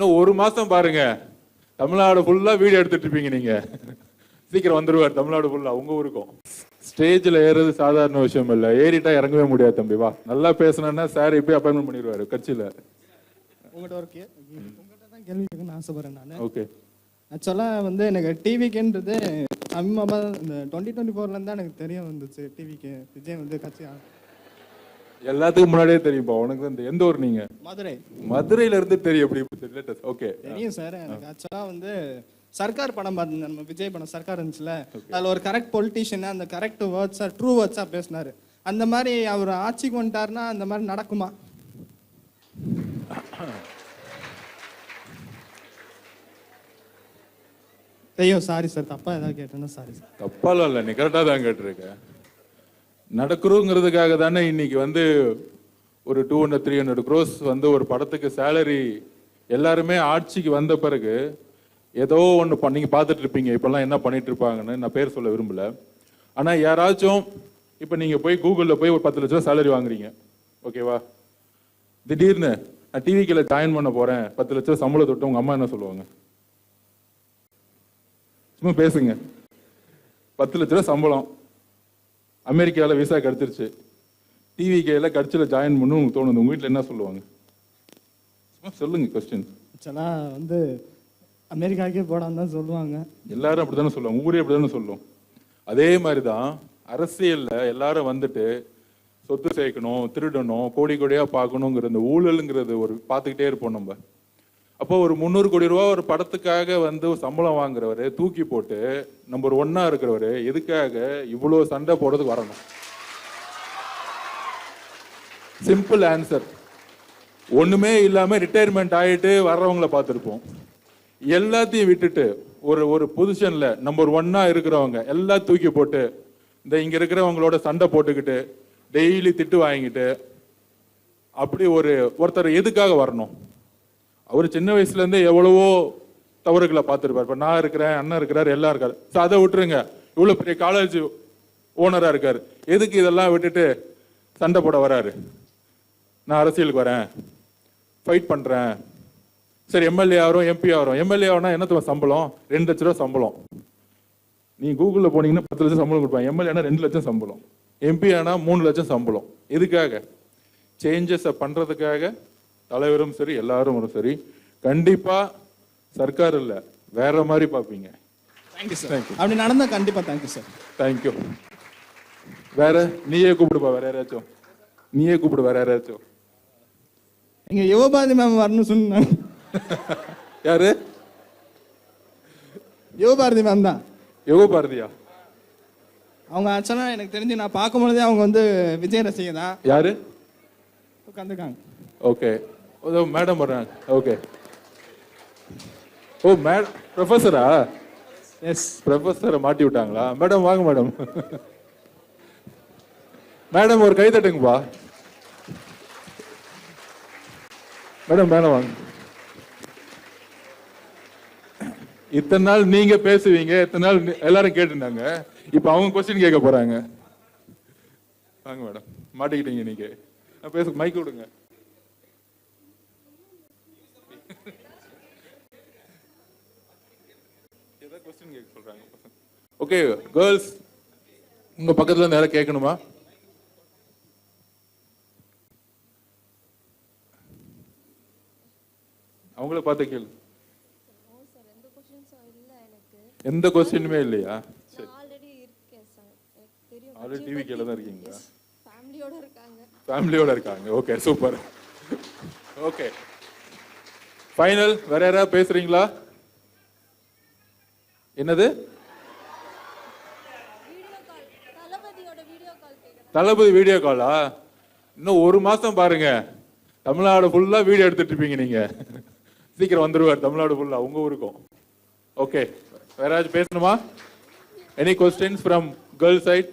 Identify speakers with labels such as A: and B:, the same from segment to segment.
A: இன்னும் ஒரு மாசம் பாருங்க. தமிழ்நாடு ஃபுல்லா வீடியோ எடுத்துட்டு இருப்பீங்க நீங்க. சீக்கிரம் வந்துருவார் தமிழ்நாடு ஃபுல்லா உங்க ஊருக்கும். ஸ்டேஜ்ல ஏறது சாதாரண விஷயம் இல்ல. ஏறிட்டா இறங்கவே முடியாது தம்பி வா. நல்லா பேசணும்னா சார் இப்பயே அப்பாயின்மெண்ட் பண்ணிடுவாரு கட்சியில.
B: உங்கள்கிட்ட ஒரு உங்கள்கிட்ட தான் கேள்வி கேட்கணும்னு ஆசைப்படுறேன் நான்.
A: ஓகே.
B: ஆக்சுவலாக வந்து எனக்கு டிவிக்குன்றது சமீபமாக இந்த டுவெண்ட்டி டுவெண்ட்டி ஃபோர்லேருந்து தான் எனக்கு தெரிய வந்துச்சு டிவிக்கு விஜய் வந்து கட்சி
A: எல்லாத்துக்கும் முன்னாடியே தெரியும்பா உனக்கு இந்த எந்த ஊர் நீங்க?
B: மதுரை.
A: மதுரையில இருந்து தெரியும் எப்படி ஓகே
B: தெரியும் சார். எனக்கு ஆக்சுவலாக வந்து சர்க்கார் படம் பார்த்து நம்ம விஜய் படம் சர்க்கார் இருந்துச்சுல. அதில் ஒரு கரெக்ட் பொலிட்டீஷியன் அந்த கரெக்ட் வேர்ட்ஸாக ட்ரூ வேர்ட்ஸாக பேசினாரு. அந்த மாதிரி அவர் ஆட்சிக்கு வந்துட்டாருன்னா அந்த மாதிரி நடக்குமா? ஐயோ சாரி சார். தப்பா ஏதாவது கேட்டேன்னா சாரி சார்.
A: தப்பாலாம் இல்ல. நீ கரெக்டா தான் கேட்டிருக்க. நடக்கிறோங்கிறதுக்காக தானே இன்னைக்கு வந்து ஒரு two hundred three hundred crores வந்து ஒரு படத்துக்கு சேலரி எல்லாருமே ஆட்சிக்கு வந்த பிறகு ஏதோ ஒன்று பண்ணி பார்த்துட்டு இருப்பீங்க. இப்பெல்லாம் என்ன பண்ணிட்டு இருப்பாங்கன்னு நான் பேர் சொல்ல விரும்பல. ஆனால் யாராச்சும் இப்போ நீங்கள் போய் கூகுளில் போய் ஒரு பத்து லட்ச ரூபா சேலரி வாங்குறீங்க. ஓகேவா திடீர்னு நான் டிவிக்கில் ஜாயின் பண்ண போகிறேன் பத்து லட்ச ரூபா சம்பளம் தொட்டு உங்கள் அம்மா என்ன சொல்லுவாங்க? சும்மா பேசுங்க. பத்து லட்ச ரூபா சம்பளம். அமெரிக்காவில் விசா கிடைச்சிருச்சு டிவிகேல கட்சியில் ஜாயின் பண்ணு உங்களுக்கு தோணுது. உங்க வீட்டில் என்ன சொல்லுவாங்க? சொல்லுங்க கொஸ்டின்
B: ஆக்சுவலாக வந்து அமெரிக்காவுக்கே போடான்னு தான் சொல்லுவாங்க.
A: எல்லாரும் அப்படித்தானே சொல்லுவாங்க. ஊரே அப்படித்தானே சொல்லும். அதே மாதிரி தான் அரசியல்ல எல்லாரும் வந்துட்டு சொத்து சேர்க்கணும் திருடணும் கோடி கோடியா பார்க்கணுங்கிற இந்த ஊழலுங்கிறது ஒரு பார்த்துக்கிட்டே இருப்போம் நம்ம. அப்போ ஒரு முந்நூறு கோடி ரூபா ஒரு படத்துக்காக வந்து சம்பளம் வாங்குறவர் தூக்கி போட்டு நம்பர் ஒன்னா இருக்கிறவர் எதுக்காக இவ்வளோ சண்டை போடுறதுக்கு வரணும்? சிம்பிள் ஆன்சர் ஒன்றுமே இல்லாமல் ரிட்டையர்மெண்ட் ஆகிட்டு வர்றவங்கள பார்த்துருப்போம். எல்லாத்தையும் விட்டுட்டு ஒரு ஒரு பொசிஷனில் நம்பர் ஒன்னாக இருக்கிறவங்க எல்லாம் தூக்கி போட்டு இந்த இங்கே இருக்கிறவங்களோட சண்டை போட்டுக்கிட்டு டெய்லி திட்டு வாங்கிட்டு அப்படி ஒரு ஒருத்தர் எதுக்காக வரணும்? அவர் சின்ன வயசுலேருந்தே எவ்வளவோ தவறுகளை பார்த்துருப்பார். இப்போ நான் இருக்கிறேன் அண்ணன் இருக்கிறார் எல்லாம் இருக்காரு. ஸோ அதை விட்டுருங்க. இவ்வளோ பெரிய காலேஜ் ஓனராக இருக்கார். எதுக்கு இதெல்லாம் விட்டுட்டு சண்டை போட வராரு? நான் அரசியலுக்கு வரேன். ஃபைட் பண்ணுறேன் சரி எம்எல்ஏ ஆகிறோம் எம்பி ஆகிறோம் எம்எல்ஏ ஆகணும் என்ன சம்பளம்? ரெண்டு லட்ச ரூபா சம்பளம். நீ கூகுளில் போனீங்கன்னா பத்து லட்சம் சம்பளம் கொடுப்பாங்க. எம்எல்ஏனா ரெண்டு லட்சம் சம்பளம். எம்பி ஆனால் மூணு லட்சம் சம்பளம். எதுக்காக? சேஞ்சஸை பண்ணுறதுக்காக தலைவரும் சரி எல்லாரும் சரி. கண்டிப்பா சர்க்கார் இல்ல வேற மாதிரி பார்ப்பீங்க.
B: Thank you sir
A: you.
B: அப்படி நடந்தா கண்டிப்பா தேங்க்யூ சார்
A: தேங்க்யூ வேற நீயே கூப்பிடுப்பா வேற யாராச்சும். நீயே கூப்பிடு வேற யாராச்சும்.
B: எங்க யுவபாரதி மேம் வரணும்னு சொன்னாங்க.
A: யாரு?
B: யுவபாரதி மேம் தான்.
A: யோக பாரதியா
B: அவங்க ஆக்சுவலாக எனக்கு தெரிஞ்சு நான் பார்க்கும்பொழுதே அவங்க வந்து விஜய் ரசிகை தான்.
A: யாரு?
B: உட்காந்துருக்காங்க
A: ஓகே ஓ மேடம் வர்றாங்க ஓகே ஓ மேடம் ப்ரொஃபஸரா
B: எஸ்
A: ப்ரொஃபஸரை மாட்டி விட்டாங்களா? மேடம் வாங்க மேடம் மேடம் ஒரு கை தட்டுங்கப்பா மேடம் மேடம் வாங்க. இத்தனை நாள் நீங்க பேசுவீங்க. இத்தனை நாள் எல்லாரும் கேட்டுருந்தாங்க. இப்ப அவங்க கொஸ்டின் கேட்க போறாங்க. வாங்க மேடம் மாட்டிக்கிட்டீங்க நீங்க. பேச மைக் விடுங்க. கொஸ்டின் கேட்க சொல்றாங்க ஓகே கேர்ள்ஸ் உங்க பக்கத்துல யாராவது கேட்கணுமா? அவங்கள பார்த்து கேளு.
C: சார் எந்த கொஷின்ஸும் இல்லை எனக்கு.
A: எந்த கொஸ்டினுமே இல்லையா?
C: சார்.
A: ஆல்ரெடி டிவி கீழே தான் இருக்கீங்களா?
C: ஃபேமிலியோட இருக்காங்க.
A: ஃபேமிலியோட இருக்காங்க. ஓகே சூப்பர் ஓகே ஃபைனல் வேற யாராவது பேசுறீங்களா? என்னது? தளபதி வீடியோ காலா? இன்னும் ஒரு மாசம் பாருங்க. தமிழ்நாடு ஃபுல்லா வீடியோ எடுத்துட்டு இருப்பீங்க நீங்க. சீக்கிரம் வந்துருவார் தமிழ்நாடு ஃபுல்லா உங்க ஊருக்கும். ஓகே வேற பேசணுமா? Any questions from girl side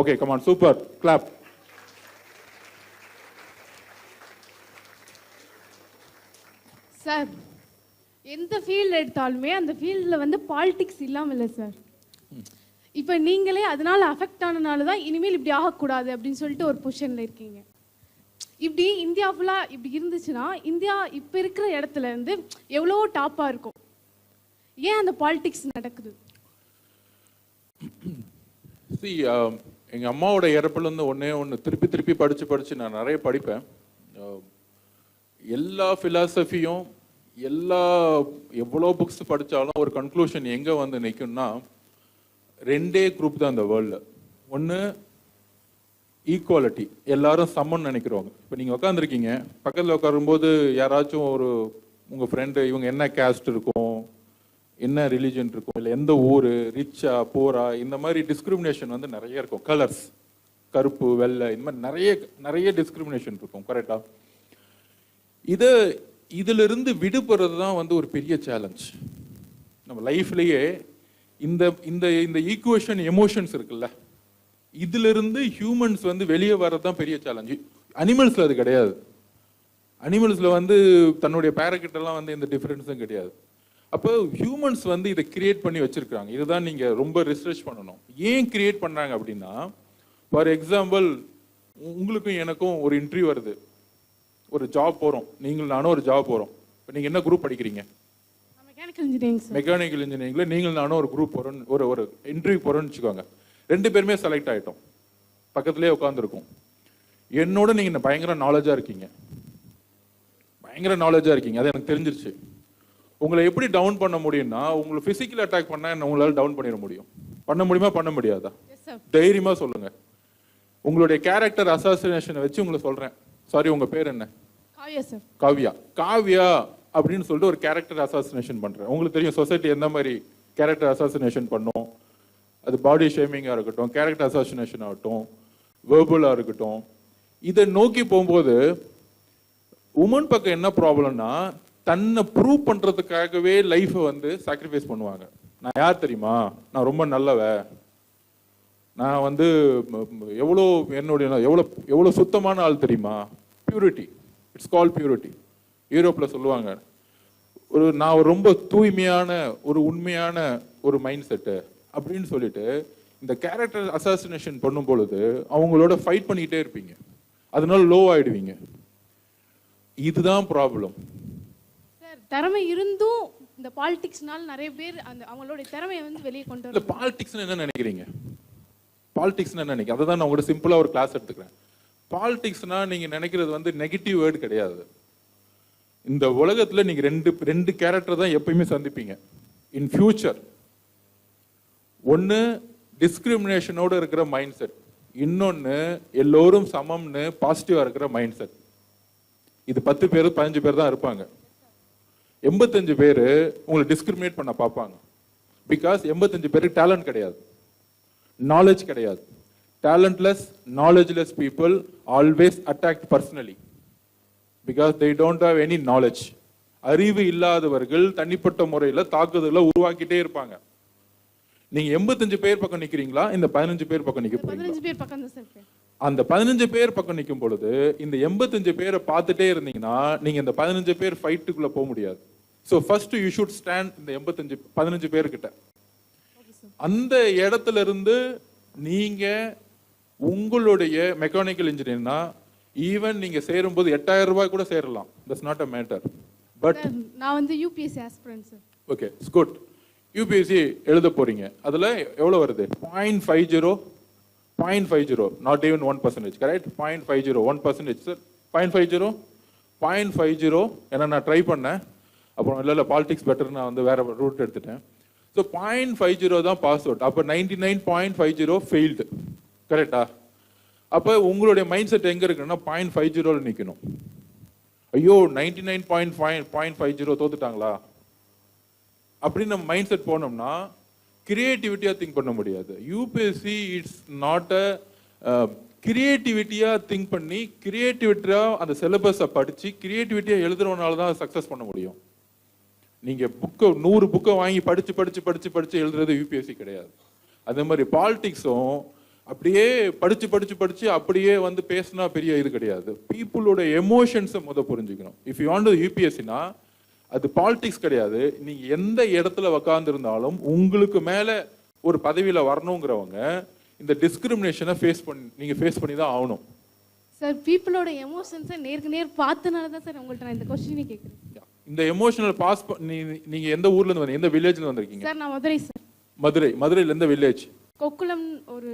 A: okay come on super clap
D: sir எந்த ஃபீல்டு எடுத்தாலுமே அந்த ஃபீல்டில் வந்து பாலிடிக்ஸ் இல்லாமல் இல்லை சார் இப்போ நீங்களே அதனால அஃபெக்ட் ஆனனால தான் இனிமேல் இப்படி ஆகக்கூடாது அப்படின்னு சொல்லிட்டு ஒரு பொசிஷனில் இருக்கீங்க. இப்படி இந்தியா ஃபுல்லாக இப்படி இருந்துச்சுன்னா இந்தியா இப்போ இருக்கிற இடத்துல இருந்து எவ்வளோ டாப்பாக இருக்கும். ஏன் அந்த பாலிடிக்ஸ் நடக்குது?
A: Um, எங்கள் அம்மாவோட இறப்புலேருந்து ஒன்றே ஒன்று திருப்பி திருப்பி படித்து படித்து நான் நிறைய படிப்பேன். Um, எல்லா ஃபிலாசபியும் எல்லா எவ்வளோ புக்ஸ் படித்தாலும் ஒரு கன்க்ளூஷன் எங்கே வந்து நிற்கும்னா ரெண்டே குரூப் தான் இந்த வேர்ல்டில் ஒன்று ஈக்குவாலிட்டி எல்லாரும் சமன் நினைக்கிறவங்க. இப்போ நீங்கள் உட்காந்துருக்கீங்க பக்கத்தில் உட்காரும்போது யாராச்சும் ஒரு உங்கள் ஃப்ரெண்டு இவங்க என்ன கேஸ்ட் இருக்கும் என்ன ரிலீஜன் இருக்கும் இல்லை எந்த ஊர் ரிச்சா போரா இந்த மாதிரி டிஸ்கிரிமினேஷன் வந்து நிறைய இருக்கும். கலர்ஸ் கருப்பு வெள்ளை இந்த மாதிரி நிறைய நிறைய டிஸ்கிரிமினேஷன் இருக்கும் கரெக்டாக இது இதிலிருந்து விடுபடுறது தான் வந்து ஒரு பெரிய சேலஞ்ச் நம்ம லைஃப்லேயே இந்த இந்த இந்த ஈக்குவேஷன் எமோஷன்ஸ் இருக்குல்ல. இதிலிருந்து ஹியூமன்ஸ் வந்து வெளியே வர்றது தான் பெரிய சேலஞ்சு அனிமல்ஸில் அது கிடையாது. அனிமல்ஸில் வந்து தன்னுடைய பேரக்கிட்டெல்லாம் வந்து எந்த டிஃப்ரென்ஸும் கிடையாது. அப்போ ஹியூமன்ஸ் வந்து இதை கிரியேட் பண்ணி வச்சுருக்காங்க இதுதான் நீங்கள் ரொம்ப ரிசர்ச் பண்ணணும். ஏன் கிரியேட் பண்ணுறாங்க அப்படின்னா ஃபார் எக்ஸாம்பிள் உங்களுக்கும் எனக்கும் ஒரு இன்ட்ரிவ் வருது. ஒரு ஜாப் போறோம். நீங்கள் நானும் ஒரு ஜாப் போறோம். இப்போ நீங்க என்ன குரூப் படிக்கிறீங்க?
D: மெக்கானிக்கல் இன்ஜினியரிங்
A: மெக்கானிக்கல் இன்ஜினியரிங்ல நீங்கள் நானும் ஒரு குரூப் போறோம். ஒரு ஒரு இன்டர்வியூ போறோம்னு வச்சுக்கோங்க. ரெண்டு பேருமே செலக்ட் ஆயிட்டோம். பக்கத்துலேயே உட்காந்துருக்கோம் என்னோட நீங்க இந்த பயங்கர நாலேஜா இருக்கீங்க. பயங்கர நாலேஜா இருக்கீங்க. அது எனக்கு தெரிஞ்சிருச்சு. உங்களை எப்படி டவுன் பண்ண முடியும்னா உங்களை பிசிக்கல் அட்டாக் பண்ணா என்ன உங்களால டவுன் பண்ணிட முடியும். பண்ண முடியுமா பண்ண முடியாதா?
D: எஸ் சார்
A: தைரியமா சொல்லுங்க. உங்களுடைய கேரக்டர் அசாசினேஷனை வச்சு உங்களை சொல்றேன். சாரி உங்க பேர் என்ன?
D: சார்
A: காவ்யா. காவ்யா அப்படின்னு சொல்லிட்டு ஒரு கேரக்டர் அசாசினேஷன் பண்ணுறேன் உங்களுக்கு தெரியும் சொசைட்டி எந்த மாதிரி கேரக்டர் அசாசினேஷன் பண்ணும்? அது பாடி ஷேமிங்காக இருக்கட்டும் கேரக்டர் அசாசினேஷன் ஆகட்டும் வேர்பலா இருக்கட்டும். இதை நோக்கி போகும்போது உமன் பக்கம் என்ன ப்ராப்ளம்னா தன்னை ப்ரூவ் பண்ணுறதுக்காகவே லைஃப்பை வந்து சாக்ரிஃபைஸ் பண்ணுவாங்க. நான் யார் தெரியுமா? நான் ரொம்ப நல்லவ. நான் வந்து எவ்வளோ என்னுடைய எவ்வளோ எவ்வளோ சுத்தமான ஆள் தெரியுமா? பியூரிட்டி இட்ஸ் கால் பியூரிட்டி யூரோப்பில் சொல்லுவாங்க. ஒரு நான் ரொம்ப தூய்மையான ஒரு உண்மையான ஒரு மைண்ட் செட்டு அப்படின்னு சொல்லிட்டு இந்த கேரக்டர் அசாசினேஷன் பண்ணும் பொழுது அவங்களோட ஃபைட் பண்ணிக்கிட்டே இருப்பீங்க. அதனால லோ ஆயிடுவீங்க. இதுதான் ப்ராப்ளம்
D: சார் திறமை இருந்தும் இந்த பாலிடிக்ஸ்னால நிறைய பேர் அந்த அவங்களுடைய திறமையை வந்து வெளியே கொண்டு
A: இல்ல
D: வர
A: பாலிடிக்ஸ்னு என்ன நினைக்கிறீங்க? பாலிடிக்ஸ்னு என்ன நினைக்கிறீங்க? அதை தான் நான் உங்கள்கிட்ட சிம்பிளா ஒரு கிளாஸ் எடுத்துக்கிறேன். பாலிடிக்ஸ்னா நீங்கள் நினைக்கிறது வந்து நெகட்டிவ் வேர்டு கிடையாது. இந்த உலகத்தில் நீங்கள் ரெண்டு ரெண்டு கேரக்டர் தான் எப்பயுமே சந்திப்பீங்க. இன் ஃபியூச்சர் ஒன்று டிஸ்கிரிமினேஷனோடு இருக்கிற மைண்ட் செட் இன்னொன்று எல்லோரும் சமம்னு பாசிட்டிவாக இருக்கிற மைண்ட் செட் இது பத்து பேர் பதினஞ்சு பேர் தான் இருப்பாங்க. எண்பத்தஞ்சு பேர் உங்களை டிஸ்கிரிமினேட் பண்ண பார்ப்பாங்க. பிகாஸ் எண்பத்தஞ்சு பேருக்கு டேலண்ட் கிடையாது. நாலேஜ் கிடையாது. Talentless knowledgeless people always attacked personally because they don't have any knowledge அறிவு இல்லாதவர்கள் தனிப்பட்ட முறையில் தாக்குதலை உருவாக்கிட்டே இருப்பாங்க. நீங்க எண்பத்தஞ்சு பேர் பக்கம் நிக்கிறீங்களா? இந்த பதினஞ்சு பேர் பக்கம் நிக்க போறீங்களா. அந்த பதினஞ்சு பேர் பக்கம் நிற்கும் பொழுது இந்த எண்பத்தஞ்சு பேரை பார்த்துட்டே இருந்தீங்கன்னா நீங்க இந்த பதினஞ்சு பேர் ஃபைட்டுக்குள்ள போக முடியாது. So first you should stand இந்த எண்பத்தஞ்சு பதினஞ்சு பேர்கிட்ட. அந்த இடத்துல இருந்து நீங்க உங்களுடைய மெக்கானிக்கல் இன்ஜினியர்னா ஈவன் நீங்க சேரும்போது எட்டாயிரம் ரூபாய் கூட சேரலாம். That's not a matter but
D: நான் வந்து UPSC aspirant sir
A: okay good UPSC எழுத போறீங்க. அதுல எவ்வளவு வருது? Point five zero point five zero not even one percentage correct point five zero one percentage sir point five zero point five zero ஏன்னா நான் try பண்ணேன். அப்புறம் இல்லை இல்லை பாலிடிக்ஸ் பெட்டர் நான் வந்து வேற ரூட் எடுத்துட்டேன். ஸோ பாயிண்ட் ஃபைவ் ஜீரோ தான் பாஸ் அவுட் அப்போ ninety nine point five zero failed கரெக்டா அப்போ உங்களுடைய மைண்ட் செட் எங்கே இருக்குன்னா பாயிண்ட் ஃபைவ் ஜீரோவில் நிற்கணும் ஐயோ ninety nine point five point five zero தோத்துட்டாங்களா? அப்படின்னு நம்ம மைண்ட் செட் போனோம்னா கிரியேட்டிவிட்டியாக திங்க் பண்ண முடியாது. யூபிஎஸ்சி இட்ஸ் நாட் அ கிரியேட்டிவிட்டியாக திங்க் பண்ணி கிரியேட்டிவிட்டியாக அந்த சிலபஸை படித்து கிரியேட்டிவிட்டியாக எழுதுறவனால தான் சக்ஸஸ் பண்ண முடியும். நீங்கள் புக்கை நூறு புக்கை வாங்கி படித்து படித்து படித்து படித்து எழுதுறது யூபிஎஸ்சி கிடையாது. அதே மாதிரி பாலிட்டிக்ஸும் அப்படியே படித்து படித்து படித்து அப்படியே வந்து பேசினா பெரிய இது கிடையாது. பீப்புளோட எமோஷன்ஸை முத புரிஞ்சுக்கணும். இஃப் யூ வாண்ட் யூபிஎஸ்சினா அது பாலிடிக்ஸ் கிடையாது. நீங்க எந்த இடத்துல உக்காந்துருந்தாலும் உங்களுக்கு மேல ஒரு பதவியில வரணுங்கிறவங்க இந்த டிஸ்கிரிமினேஷனை ஃபேஸ் பண்ணி நீங்க ஃபேஸ் பண்ணி தான் ஆகணும்.
D: சார் பீப்புளோட எமோஷன்ஸை நேருக்கு நேர் பார்த்தனால தான் சார் உங்கள்கிட்ட நான் இந்த கொஸ்டினே கேட்குறேன்
A: இந்த எமோஷனல் பாஸ் நீங்க எந்த ஊர்ல இருந்து வந்தீங்க? எந்த வில்லேஜ்ல இருந்து வந்திருக்கீங்க?
D: சார் நான் மதுரை சார்
A: மதுரை. மதுரையில எந்த வில்லேஜ்
D: கொக்குளம் ஒரு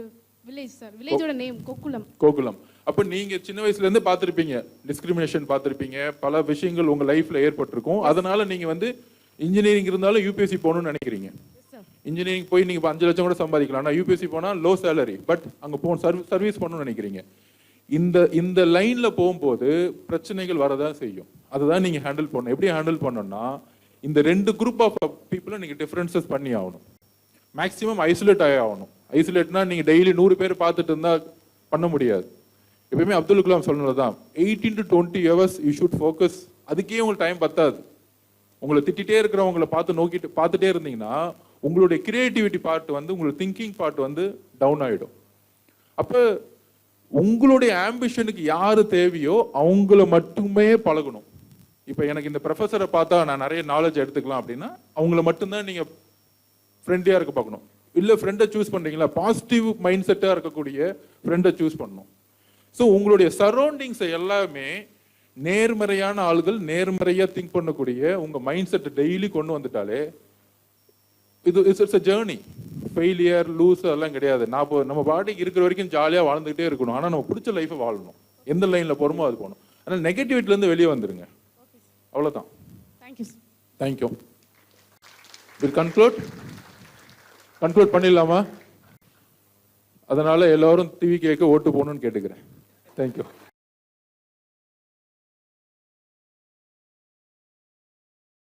D: வில்லேஜ் சார் வில்லேஜோட நேம் கொக்குளம்
A: கோகுலம் அப்ப நீங்க சின்ன வயசுல இருந்து பார்த்திருப்பீங்க. டிஸ்கிரிமினேஷன் பார்த்திருப்பீங்க. பல விஷயங்கள் உங்க லைஃப்ல ஏற்பட்டிருக்கும். அதனால நீங்க வந்து இன்ஜினியரிங் இருந்தாலும் யூபிஎஸ்சி போகணும்னு நினைக்கிறீங்க. இன்ஜினியரிங் போய் நீங்க இப்ப அஞ்சு லட்சம் கூட சம்பாதிக்கலாம். ஆனா யூபிஎஸ்சி போனா லோ சேலரி பட் அங்க போ சர்வீஸ் பண்ணணும்னு நினைக்கிறீங்க. இந்த இந்த லைன்ல போகும்போது பிரச்சனைகள் வரதான் செய்யும். அதுதான் நீங்க ஹேண்டில் பண்ணணும். எப்படி ஹேண்டில் பண்ணணும்னா இந்த ரெண்டு குரூப் ஆஃப் பீப்புளும் நீங்க டிஃபரன்சஸ் பண்ணி ஆகணும். மேக்ஸிமம் ஐசோலேட் ஆகி ஆகணும் ஐசோலேட்னா நீங்கள் டெய்லி நூறு பேர் பார்த்துட்டு இருந்தால் பண்ண முடியாது. எப்பயுமே அப்துல் கலாம் சொன்னதுதான் eighteen to twenty hours you should focus அதுக்கே உங்களுக்கு டைம் பத்தாது. உங்களை திட்டிகிட்டே இருக்கிறவங்கள பார்த்து நோக்கிட்டு பார்த்துட்டே இருந்தீங்கன்னா உங்களுடைய கிரியேட்டிவிட்டி பார்ட் வந்து உங்களுக்கு திங்கிங் பார்ட் வந்து டவுன் ஆகிடும் அப்போ உங்களுடைய ஆம்பிஷனுக்கு யார் தேவையோ அவங்கள மட்டுமே பழகணும். இப்போ எனக்கு இந்த ப்ரொஃபஸரை பார்த்தா நான் நிறைய நாலேஜ் எடுத்துக்கலாம் அப்படின்னா அவங்கள மட்டும்தான் நீங்கள் ஃப்ரெண்ட்லியா இருக்க பார்க்கணும். இல்ல ஃப்ரெண்டை சூஸ் பண்றீங்களா? பாசிட்டிவ் மைண்ட் செட்டா இருக்கக்கூடிய ஃப்ரெண்டை சூஸ் பண்ணணும். ஸோ உங்களுடைய சரௌண்டிங்ஸை எல்லாமே நேர்மறையான ஆளுகள் நேர்மறையா திங்க் பண்ணக்கூடிய உங்க மைண்ட் செட் டெய்லி கொண்டு வந்துட்டாலே இது it's it's a journey failure lose அதெல்லாம் கிடையாது. நான் நம்ம பாட்டுக்கு இருக்கிற வரைக்கும் ஜாலியாக வாழ்ந்துகிட்டே இருக்கணும். ஆனால் நம்ம பிடிச்ச லைஃப்பை வாழணும். எந்த லைனில் போகிறோமோ அது போகணும். ஆனால் நெகட்டிவிட்டிலேருந்து வெளியே வந்துருங்க. அவ்வளோதான்
D: thank you
A: thank you will conclude conclude பண்ணிடலாமா? அதனால் எல்லோரும் டிவி கேட்க ஓட்டு போகணும்னு கேட்டுக்கிறேன். தேங்க்யூ